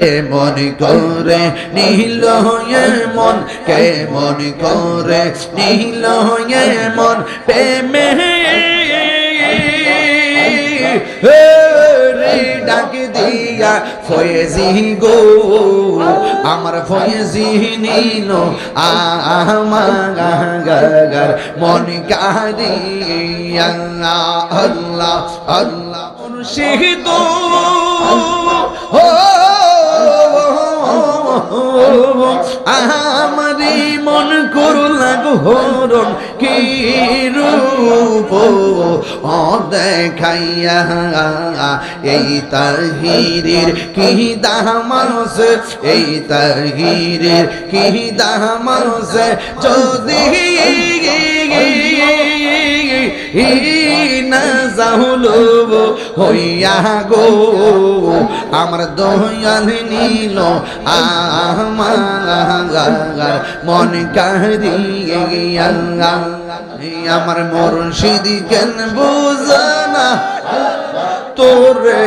কেমন করে নীল মন? কে কেমন করে নীল মন? প্রেমে ডাক দিয়া ফয়েজি গো, আমার ফয়েজি নীল আমার মন কারিয়া আল্লাহ আল্লাহ, মুর্শিদ। ও আমারি মন করলা হরণ কি রূপ ও দেখাইয়া এই তাহিরের কি দাহ মানুষ এই তাহিরের কি দামাস যদি না জাহুল হইয়া গো। আমার দয়াল নীল আমার মন কারিয়া আমার মুর্শিদ কেন বুঝানা তোরে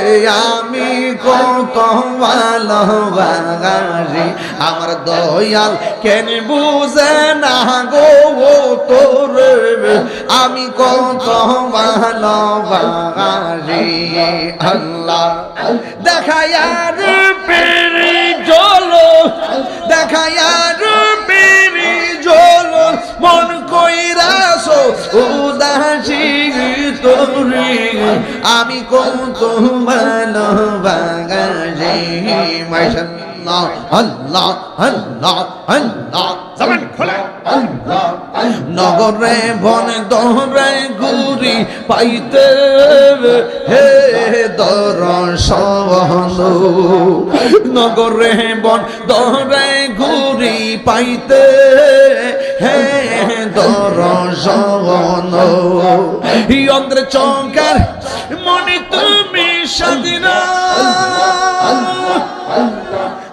আমি কত ভালোবাসি আমার দয়াল কেন বুঝে না গো তোরে? আমি কত ভালোবাসি আল্লাহ দেখায়ার পেরে জলো দেখায়ার পেরে জলো। মন কইরাসো উদাসী তোরে আমি কত ভালোবাসি মাশাআল্লাহ নগরে বন দহরে গুরি পাইতে হে দর দর্শন নগরে বন দহরে গুরি পাইতে হে দর্শন অন্ধ্র চৌকার মনে তুমি স্বাধীনা।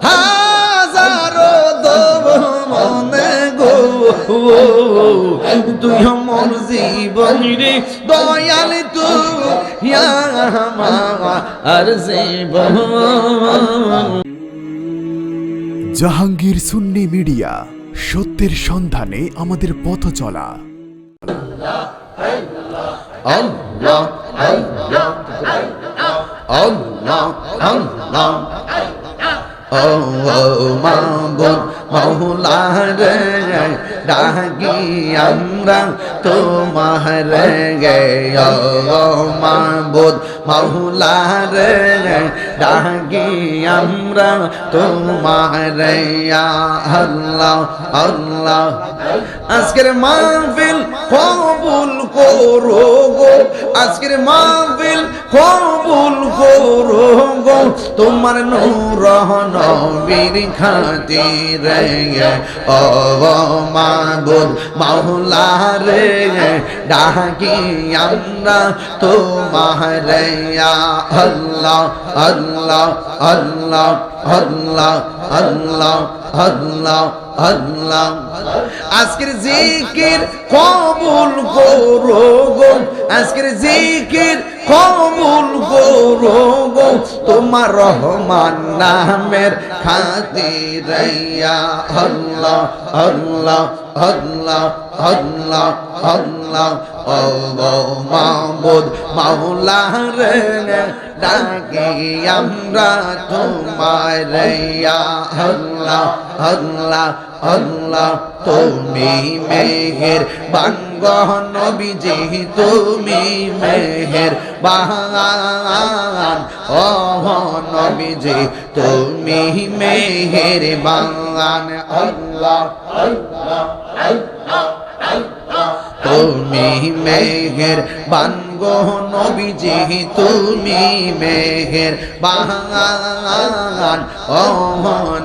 হাজারো দব মনে গো। তুই আমার জীবন রে দয়াল তুই আমার জীবন। জাহাঙ্গীর সুন্নি মিডিয়া সত্যের সন্ধানে আমাদের পথ চলা মা ডাকি আমরা তোমার গে মাবুদ মৌলা রে ডাকি আমরা তোমার আজকের মাহফিল কবুল করো গো। আজকের মাহফিল কবুল করো গো। তোমার নূর নবীর খাতিরে ও মাবুদ মাওলা ডাকি আমরা তোমার আল্লাহ আল্লাহ আল্লাহ আল্লাহ আল্লাহ আল্লাহ। আল্লাহ। আজকের জিকির কবুল করো গো। আজকের জিকির কবুল করো গো। তোমার রহমান নামের খাতির আল্লাহ আল্লাহ আল্লাহ আল্লাহ আল্লাহ। ও মাবুদ মাওলা রে ডাকি আমরা তোমার আল্লাহ আল্লাহ। আল্লাহ, তুমি মেহের বাঙ্গ নবীজি, তুমি মেহের, বাহান ও নবীজি, তুমি মেহের বাঙ্গান আল্লাহ, তুমি মেঘের বানগো নবীজি, তুমি মেঘের বাগান ও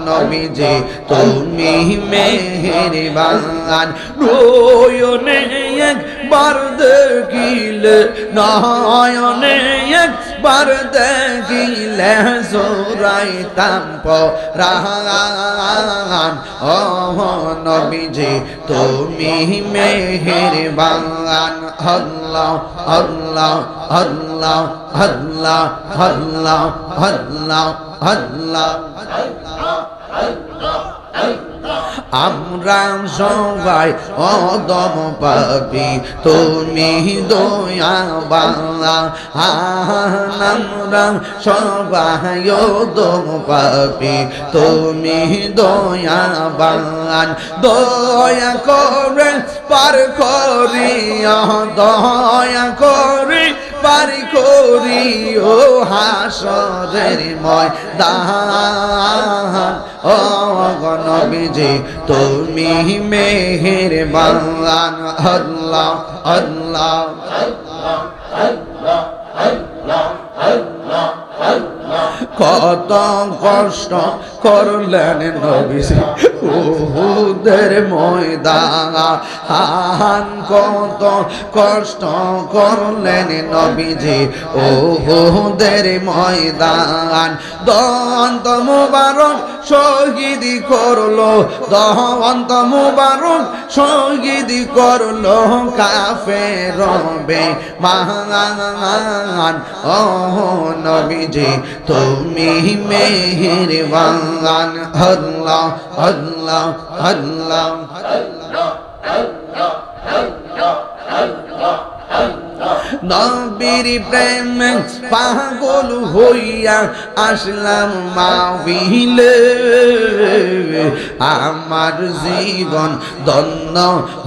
নবীজি, তুমি মেঘের বাগান নয়নে একবার দেখিলে নয়নে একবার দেখিলে জোরাইতাম পরাগান ও নবীজি, তুমি মেহের মেহেরবান। আল্লাহ আল্লাহ আল্লাহ আল্লাহ আল্লাহ আল্লাহ আল্লাহ। আমরা সবাই অদম পাবি তুমি দয়াবালা আমরা সবাই দো পাপি তুমি দয়াবান দয়া করে পার করিয়া দয়া করে পারি করি ও হাসরের ময়দান। ও গণবিজি, তুমি মেহের বাংলান আল্লাহ আল্লাহ আল্লাহ আল্লাহ আল্লাহ আল্লাহ। কত কষ্ট করলেন নবীজি। উহুদের ময়দান। কত কষ্ট করলেন নবীজি। উহুদের ময়দান। দন্ত মুবারক শহীদ করল। দন্ত মুবারক শহীদ করল কাফে রবে। মান ও নবীজি তুমি মেহেরবান। আল্লাহ আল্লাহ আল্লাহ। নবীর প্রেম পাগল হইয়া আসলাম মাহবিলে আমার জীবন দন্ন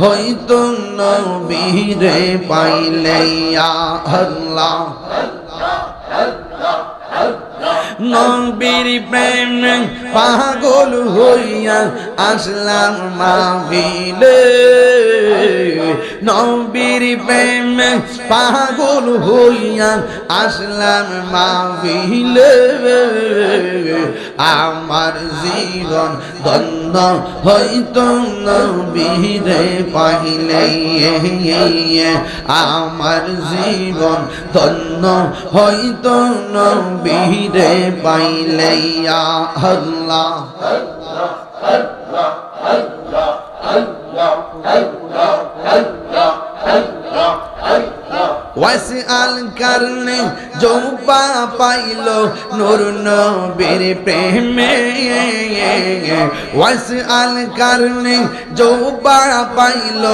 হইত নবীরে পাইলে। আল্লাহ। 了 নবীর প্রেম পাগল হইয়া আসলাম মাহবিলে নবীর প্রেম পাগল হইয়া আসলাম মাহবিলে আমার জীবন দন্ন হইত নবীরে পাইলে আমার জীবন দন্ন হইত নবীরে পাইলে আল্লাহ। ওয়াসি আল কারণে জৌপা পাইল নূর নবীর প্রেমে। ওয়াসি আল কারণে জৌপা পাইল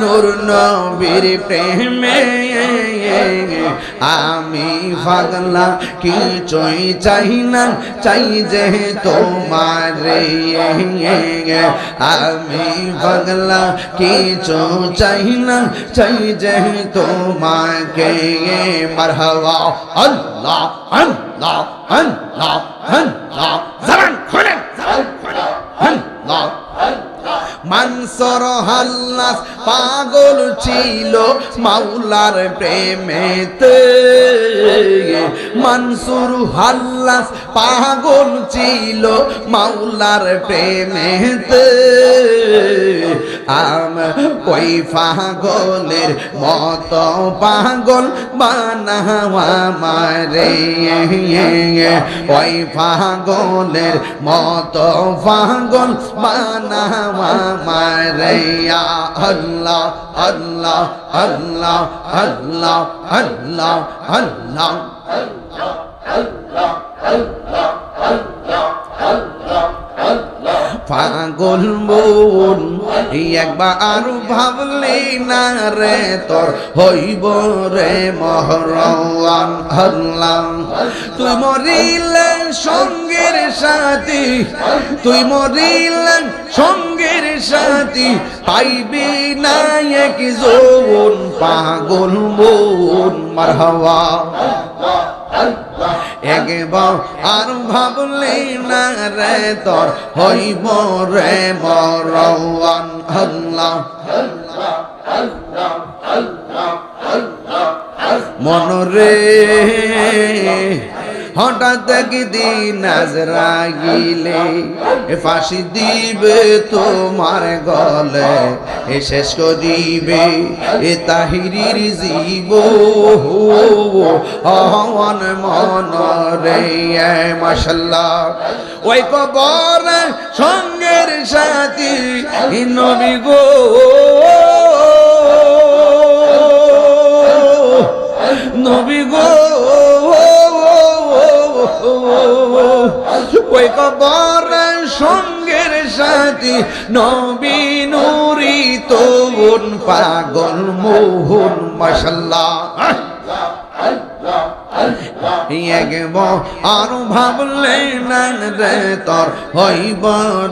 নূর নবীর প্রেমে। আমি পাগলা কিছুই চাই না, চাই যে তোমার। আমি পাগলা কিছু চাই না, চাই যে তোমাকে। মারহাবা আল্লাহ আল্লাহ আল্লাহ আল্লাহ। জবান খুলেন জবান খুলেন। মানসর হাল্লাস পাগল ছিল মাওলার প্রেমেতে। মানসুর হাল্লাস পাগল ছিল মাওলার প্রেমেতে। আম ওই পাগলের মত পাগল বানাওয়া মারে। ওই পাগলের মত পাগল বানাওয়া আল্লাহ আল্লাহ আল্লাহ আল্লাহ আল্লাহ আল্লাহ আল্লাহ। পাগল মন একবার ভাবলি না রে তোর হইব রে মহরওয়ান হল্লাম তুই মরিলে সঙ্গের সাথী, তুই মরিলে সঙ্গের সাথী পাইবি না এক যৌবন। পাগল মন মারহাওয়া একবার আর ভাবলে না রে তোর হইব রে মরওয়ান আল্লাহ। মন রে হঠাৎ একদিন এ ফাঁসি দিবে তোমার গলে, এ শেষ করিবে এ তাহিরির জীব হওয়ান মন রে মাসাল্লাহ ওই কবর সঙ্গের সাথী নবী গো। নবী গো। ওই কবরের সঙ্গের সাথী নবী নুরি তরুণ পাগল মোহন একব আর ভাবলে নান রে তোর হইব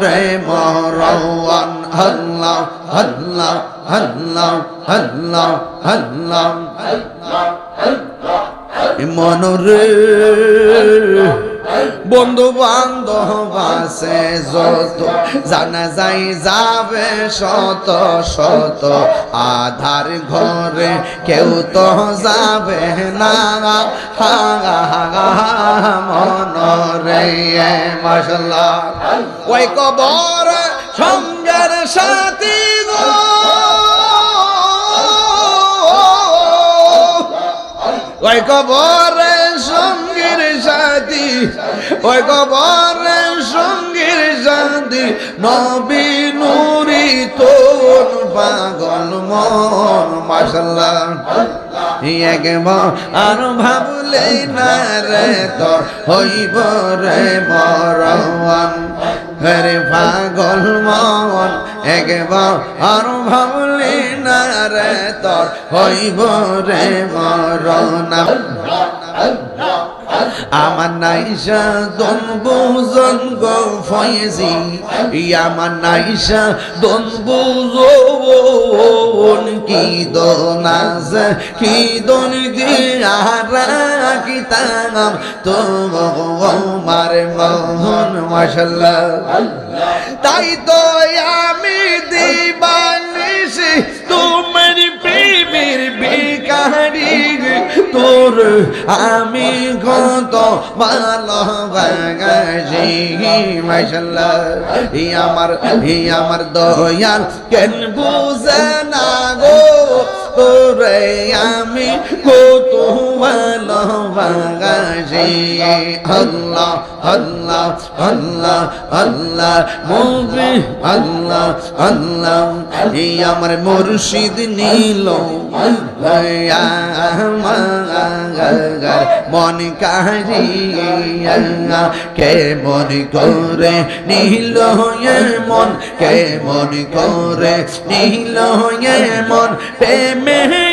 রে মরওয়ান। আল্লাহ আল্লাহ আল্লাহ আল্লাহ আল্লাহ। মনরে। বন্ধু বান্ধব আছে যত, জানা যাই যাবে শত শত। আধার ঘরে কেউ তো যাবে না। মনরে মশলা ওই কবর সঙ্গের সাথী গো। ওই কবরে সঙ্গীর সাথী ওই কবরে সঙ্গীর সাথী নবী নুরি তোর পাগল মন মাসাল্লাহ একবার আর ভাবলে না রে তোর, হইব রে মরওয়ান রে পাগল মন একবার আর ভাবলে না রে তোর, হইব রে মরনা আমার নাইসা দন বুজন গো ফয়েজি, আমার নাইসা দন বুজন কি দোনাজ দন দিয়ারা কি তাম তো মার মোহন তাই তো আমি দিবানিসি তোমার প্রেমের বেকারি তোর আমি কত ভালোবাসি মাশাল্লাহ। ই আমার ই আমার দয়াল, কেন বুঝে না গো? তোরে আমি কত ভালোবাসি আল্লাহ আল্লাহ আল্লাহ আল্লাহ মুবি আল্লাহ আল্লাহ এই আমার মুর্শিদ নীল। মন কাহিয়া কে মন করে নীল মন, কে মন করে নীল মন, প্রেমে में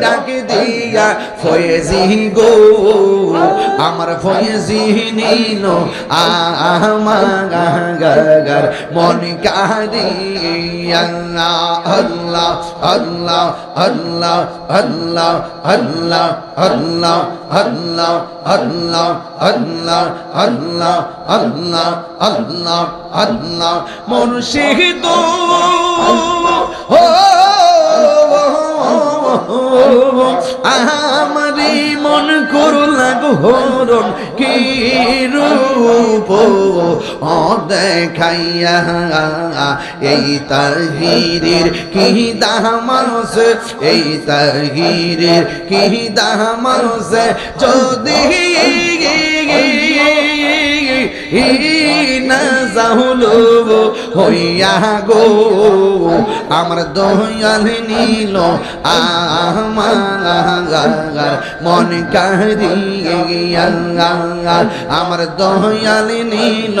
ডাক দিয়া ফয়েজি গো আমার ফয়েজি নীল আমার মন কারিয়া আল্লাহ আল্লাহ আল্লাহ আল্লাহ আল্লাহ আল্লাহ আল্লাহ আল্লাহ আল্লাহ আল্লাহ আল্লাহ আল্লাহ আল্লাহ মুর্শিদ ও আমারি মন করলা হরণ কি রূপ দেখাইয়া এই তাহিরের কি দামাস? এই তাহিরের কি দামাস? যদি না যাহুলো হইয়া গো। আমার দয়াল নীল আমার মন কারিয়া আমার দয়াল নীল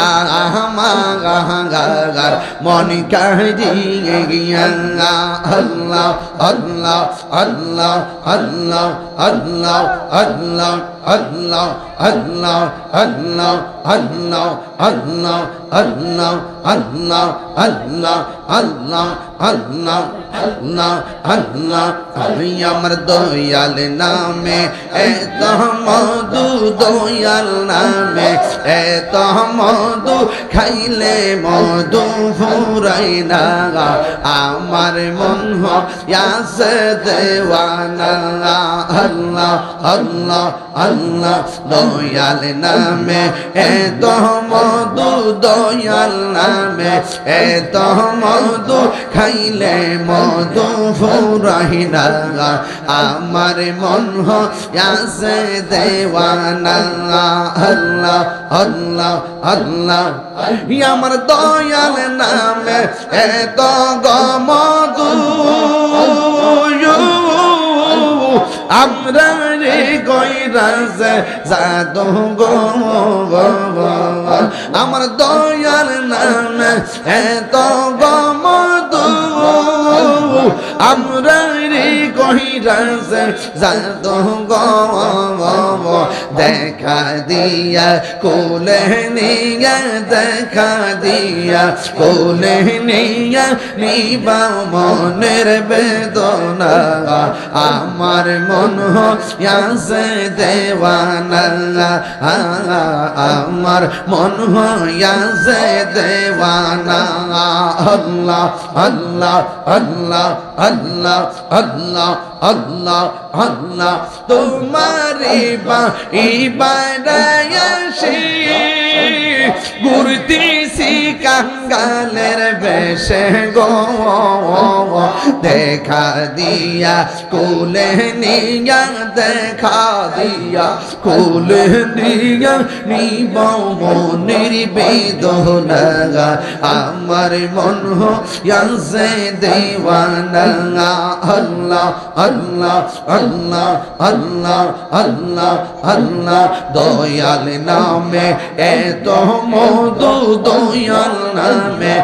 আমার মন কারিয়া আল্লাহ আল্লাহ আল্লাহ আল্লাহ আল্লাহ আল্লাহ আল্লাহ। আল্লাহ আল্লাহ আল্লাহ আল্লাহ আল্লাহ আল্লাহ আল্লাহ আল্লাহ আল্লাহ আল্লাহ আল্লাহ আমি আমার দয়াল নামে এত মধু দয়াল নামে এত মধু খাইলে মধু ফুরাই না আমার মন ইয়াসে দেওয়ানা আল্লাহ আল্লাহ আল্লাহ দয়াল নামে এত মধু দয়াল নামে এত মধু খাইলে মধু ফুরাই না আমার মন হইয়াছে দেওয়ানা, আল্লাহ আল্লাহ আল্লাহ আমার দয়াল নামে এত গমধু আপনার গইরাজে জাদু গো আমার দয়ার নামে এত গম দু আপনার গইরাছে জাদু গো দেখা দিয়া, কোলে নিয়া দেখা দিয়া, কোলে নিয়া নিবা মনের বেদনা, আমার মন হইয়াছে দেওয়ানা, আমার মন হইয়াছে দেওয়ানা, আল্লাহ আল্লাহ আল্লাহ আল্লাহ আল্লাহ আল্লাহ আল্লাহ তোমারি বা ইবাদায়াসি ঘুরতেছি কাঙ্গালের বেশে গো দেখা দিয়া কুলে নিয়া দেখা দিয়া কুলে নিয়া নিব মনের বেদনা আমার মন হইয়াছে দেওয়ানা আল্লাহ আল্লাহ আল্লাহ আল্লাহ আল্লাহ আল্লাহ দয়াল নামে এত মধু দয়াল নামে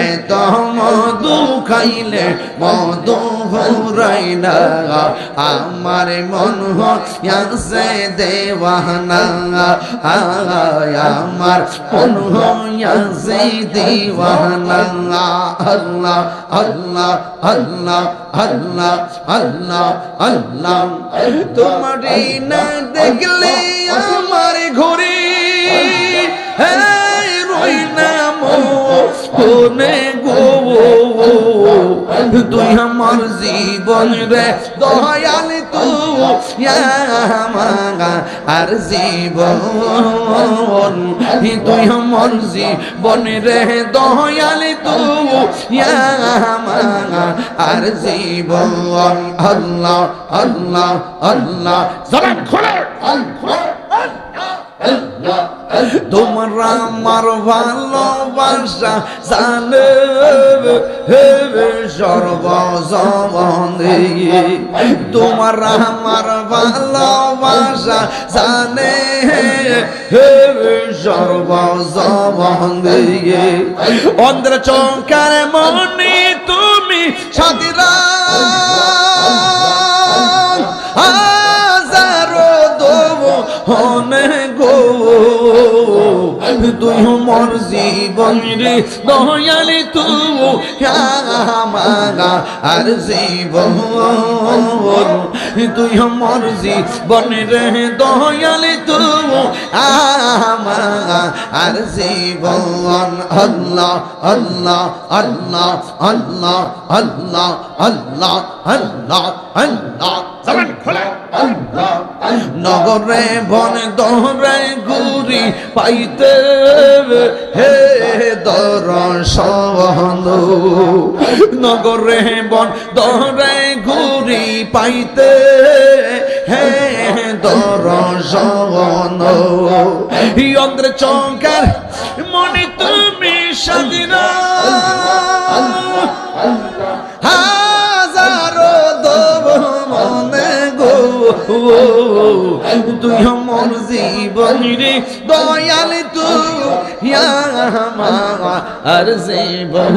এত মধু খাইলে মধু ফুরাই না। আমার মন হইয়াছে দেওয়ানা আমার মন দেওয়ানা। আল্লাহ আল্লাহ আল্লাহ আল্লাহ আল্লাহ আল্লাহ, তোমার না দেখলে আমার ঘরে রই না কোনে গো। তুই আমার জীবন রে, দয়াল তু আর জীবন। তুই আমার জীবন রে, দয়াল তু আর জীবন। আল্লাহ আল্লাহ আল্লাহ। জবান খোলে। তোমার আমার ভালোবাসা জানে সর্বজবন্দে তোমার আমার ভালোবাসা জানে সর্বজবন্দে অন্ধ্র চৌকার মনে তুমি সাদিরা গো তুই মর জীবন রে দয়ালি তু মাগা আর জীবন। তুই মর জীবন রে দয়ালি তু আমাগা আর জীবন। আল্লাহ আল্লাহ আল্লাহ আল্লাহ আল্লাহ আল্লাহ আল্লাহ আল্লাহ নগরে বন দহরে গুরি পাইতে নগরে বন দরে ঘুরি পাইতে। হে দরসন অন্ধ্র চৌকার মনে তুমি স্বাধীনা। তুই আমার জীবন রে, দয়াল তুই আর জীবন।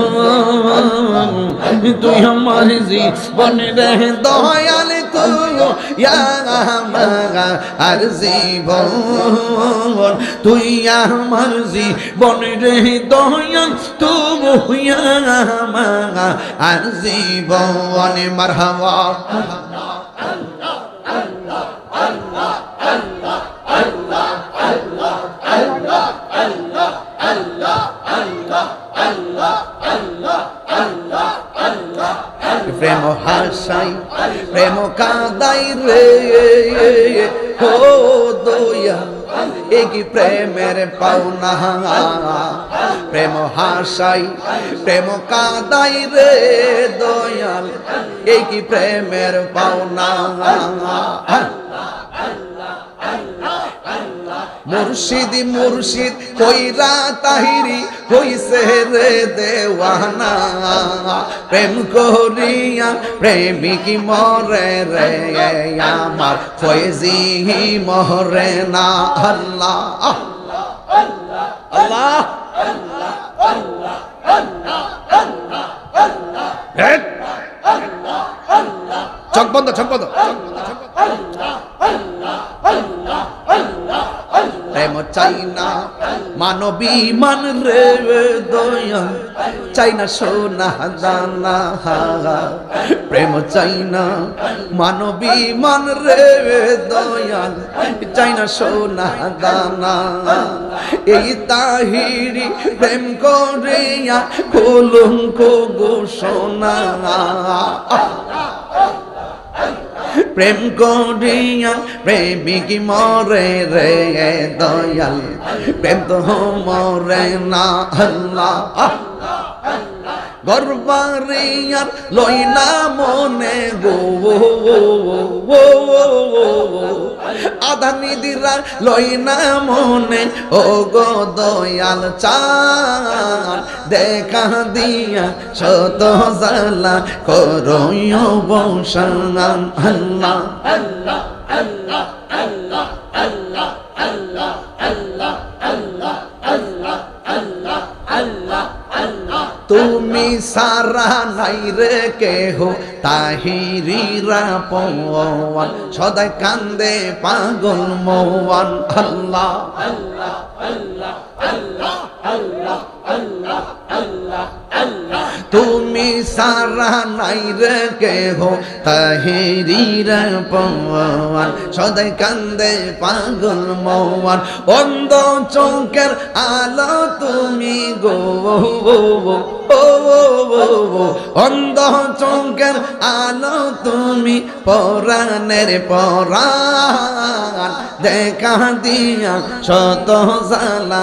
তুই আমার জীবন রে, দয়াল তুই আর জীবন। তুই আমার জীবন রে, দয়াল তুই আর জীবন। মারহাবা। প্রেম হাসাই, প্রেম কাদাই রে ও দয়া দয়াল এ কি প্রেমের পাওনা? প্রেম হাসাই, প্রেম কাদাই রে, দয়াল, এ কি প্রেমের পাওনা? মুর্শিদ মুর্শিদ কইরা তাহিরি হইছে রে দেওয়ানা প্রেম করিয়া প্রেমিক মরে রে আমার ফয়েজি মরে না আল্লাহ আল্লাহ হেট! চোখ বন্ধ চোখ বন্ধ চাই না। মানবী মান রে দয়াল চাই না সোনা, দানা প্রেম চাই না। মানবী মান রে দয়াল চাই না সোনা, দানা। এই তাহিরি প্রেম করিয়া কলঙ্ক ঘোষণা প্রেম করিয়া প্রেমিক মরে রে দয়াল। প্রেম তো মরে না আল্লাহ। গর্বারিয়ার লই না মনে গো আধা নিদিরা লই মনে, ও গো দয়াল চান দেখা দিয়া শত জালা করো বসান আল্লাহ। তুমি সারা নাই রে কেহ তাহিরিরা পওয়ান সদাই কান্দে পাগল মওয়ান আল্লাহ। তুমি সারা নাই রে কেহ, তাহিরিরা পওয়ান সদাই কান্দে পাগল মওয়ান অন্ধ চৌকের আলো তুমি গো। অন্ধ চৌকের আলো তুমি পরাণের পরাণ। দেখা দিয়া শত জালা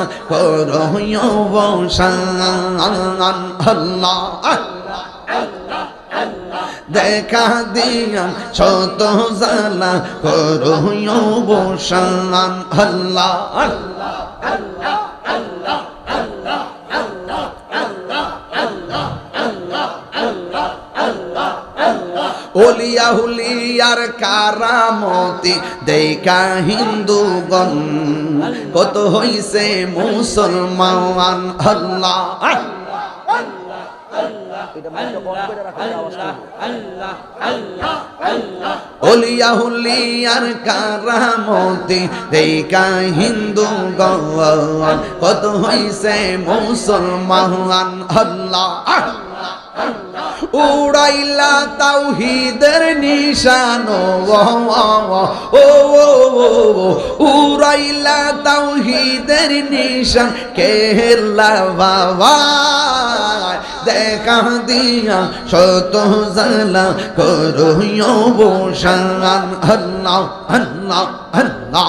দেখা দিয়া শত জালা করো বসান আল্লাহ। ওলিয়া হুলিয়ার কারামতি দেখা হিন্দুগণ। কত হইছে মুসলমান? আল্লাহ ওলিয়া হুলিয়ার কারামতি দেখা হিন্দুগণ। কত হইছে মুসলমান? আল্লাহ উড়াইলা তাওহিদের নিশান, ও উড়াইলা তাওহিদের নিশান কেরলা বাবা, দেখা দিয়া শত জালা করো বসান আল্লাহ আল্লাহ আল্লাহ।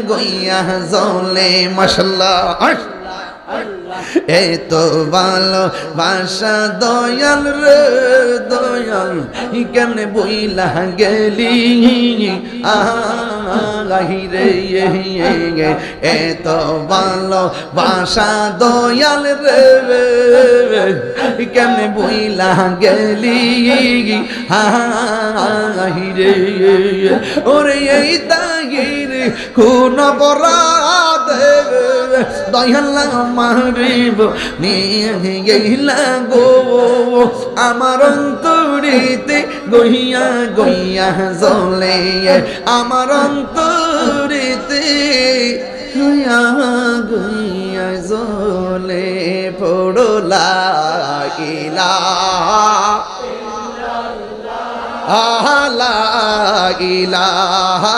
গইয়া জলে মশলা এ তো ভালো বাসা দয়াল রে, দয়াল। কেমনে বইলা গেলি? আহি রে, এ তো ভালো বাসা দয়াল রে কেমনে বইলা গেলি? আহি রে ওরে এই তাগির কোন বরাদ দয়াল্লা মারিব, নিয়ে গেলা গো। আমার অন্তরিতে গইয়া গইয়া জলে আমার অন্তরিতে গুয়া গুয়া জলে পড়লা ইলাহা লা ইলাহা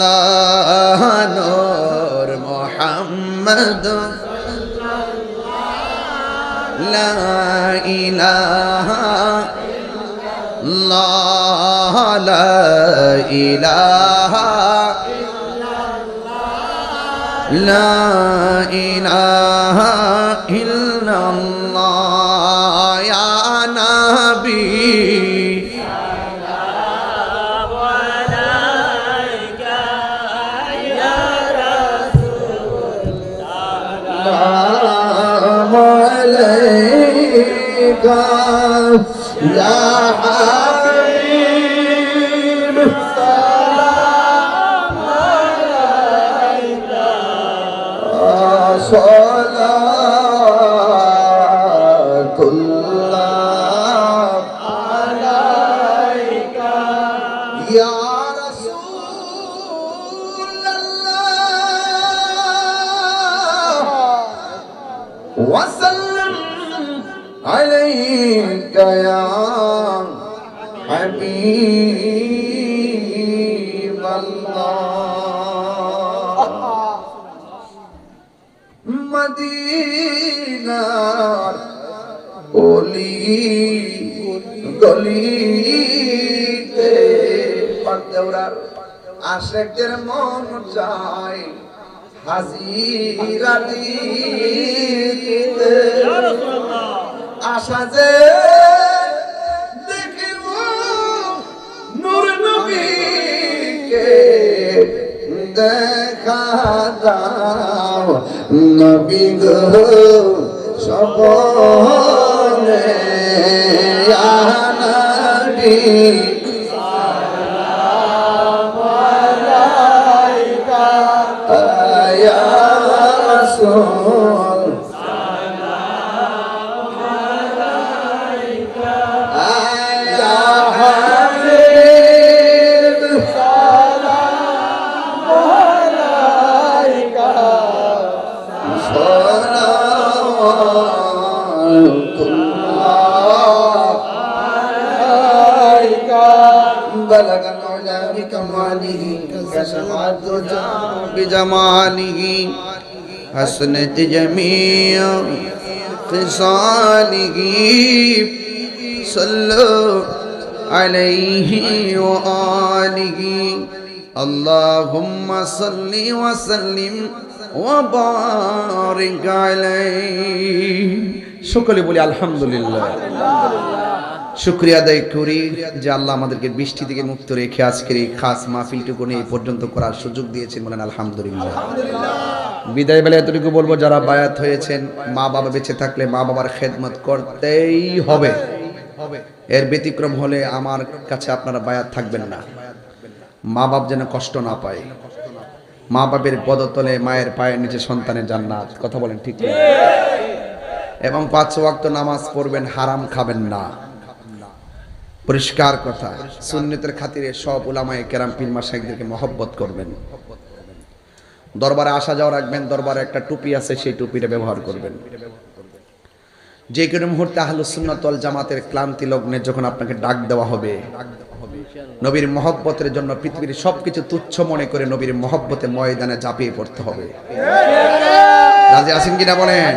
লা নূর মুহাম্মদ লা ইলাহা ইল্লাল্লাহ লা ইলাহা লা عليك يا عليك يا حبيب الله মদিনার অলি গলিতে পান্দেওরার আশেকদের মন চায় হাজিরা দিতে আশা যে দেখিব নূর নবীকে দেখা দাও। নবী গো সপনে ইয়া নবী। بلغ العلا بكماله كشف الدجى بجماله حسنت جميع خصاله صلوا عليه وآله اللهم صل وسلم وبارك عليه সকলে বলি আলহামদুলিল্লাহ শুক্রিয়া আদায় করি যে আল্লাহ আমাদেরকে বৃষ্টি থেকে মুক্ত রেখে আজকের এই খাস মাহফিলটুকু নিয়ে এই পর্যন্ত করার সুযোগ দিয়েছেন বলেন আলহামদুলিল্লাহ। বিদায় বেলা এতটুকু বলব যারা বায়াত হয়েছেন মা বাবা বেঁচে থাকলে মা বাবার খেদমত করতেই হবে। এর ব্যতিক্রম হলে আমার কাছে আপনারা বায়াত থাকবেন না। মা বাপ যেন কষ্ট না পায়। মা বাপের পদতলে মায়ের পায়ের নিচে সন্তানের জান্নাত কথা বলেন ঠিক? এবং পাঁচ ওয়াক্ত নামাজ পড়বেন হারাম খাবেন না। পরিষ্কার কথা, সুন্নতের খাতিরে সব উলামায়ে কেরাম পীর মাসাইকদেরকে মহব্বত করবেন। দরবারে আসা যাওয়া রাখবেন, দরবারে একটা টুপি আছে, সেই টুপিটা ব্যবহার করবেন। যে কোনো মুহূর্তে আহলুসুন্নাতল জামাতের ক্লান্তি লগ্নে যখন আপনাকে ডাক দেওয়া হবে, নবীর মহব্বতের জন্য পৃথিবীর সবকিছু তুচ্ছ মনে করে নবীর মহব্বতে ময়দানে ঝাঁপিয়ে পড়তে হবে। রাজি আছেন কিনা বলেন?